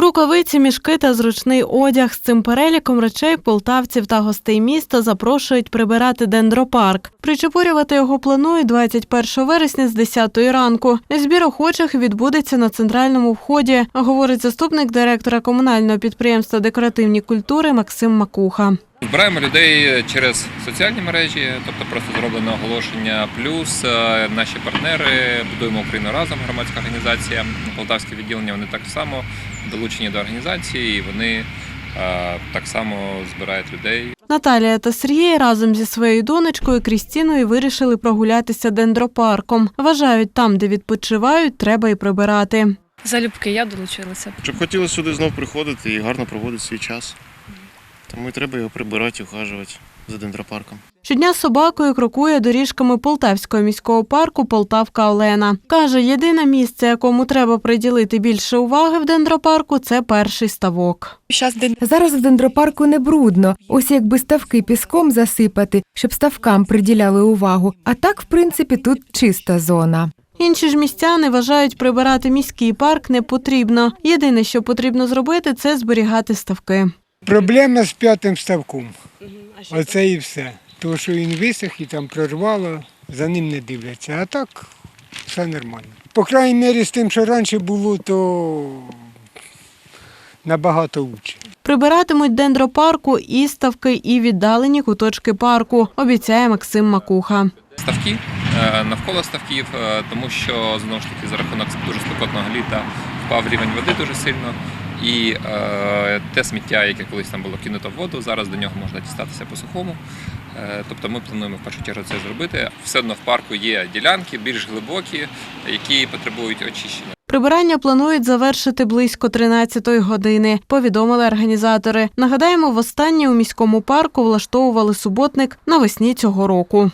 Рукавиці, мішки та зручний одяг з цим переліком речей полтавців та гостей міста запрошують прибирати дендропарк. Причепурювати його планують 21 вересня з 10 ранку. Збір охочих відбудеться на центральному вході, говорить заступник директора комунального підприємства декоративні культури Максим Макуха. Збираємо людей через соціальні мережі, тобто просто зроблено оголошення. Плюс е, наші партнери будуємо Україну разом. Громадська організація, полтавське відділення. Вони так само долучені до організації. і Вони е, так само збирають людей. Наталія та Сергій разом зі своєю донечкою Крістіною вирішили прогулятися дендропарком. Вважають, там, де відпочивають, треба і прибирати. Залюбки я долучилася. Щоб хотіли сюди знов приходити і гарно проводити свій час. Тому і треба його прибирати, ухажувати за дендропарком. Щодня з собакою крокує доріжками Полтавського міського парку Полтавка Олена. Каже, єдине місце, якому треба приділити більше уваги в дендропарку, це перший ставок. Зараз в дендропарку не брудно. Ось якби ставки піском засипати, щоб ставкам приділяли увагу. А так, в принципі, тут чиста зона. Інші ж містяни вважають, прибирати міський парк не потрібно. Єдине, що потрібно зробити, це зберігати ставки. Проблема з п'ятим ставком. Оце і все. Тому що він висох і там прорвало, за ним не дивляться. А так все нормально. По крайній мірі з тим, що раніше було, то набагато краще. Прибиратимуть дендропарку і ставки, і віддалені куточки парку, обіцяє Максим Макуха. Ставки е, навколо ставків, е, тому що знову ж таки за рахунок дуже спекотного літа впав рівень води дуже сильно. І е, те сміття, яке колись там було кинуто в воду, зараз до нього можна дістатися по сухому. Е, тобто ми плануємо в першу чергу це зробити. Все одно в парку є ділянки більш глибокі, які потребують очищення. Прибирання планують завершити близько 13-ї години, повідомили організатори. Нагадаємо, востаннє у міському парку влаштовували суботник навесні цього року.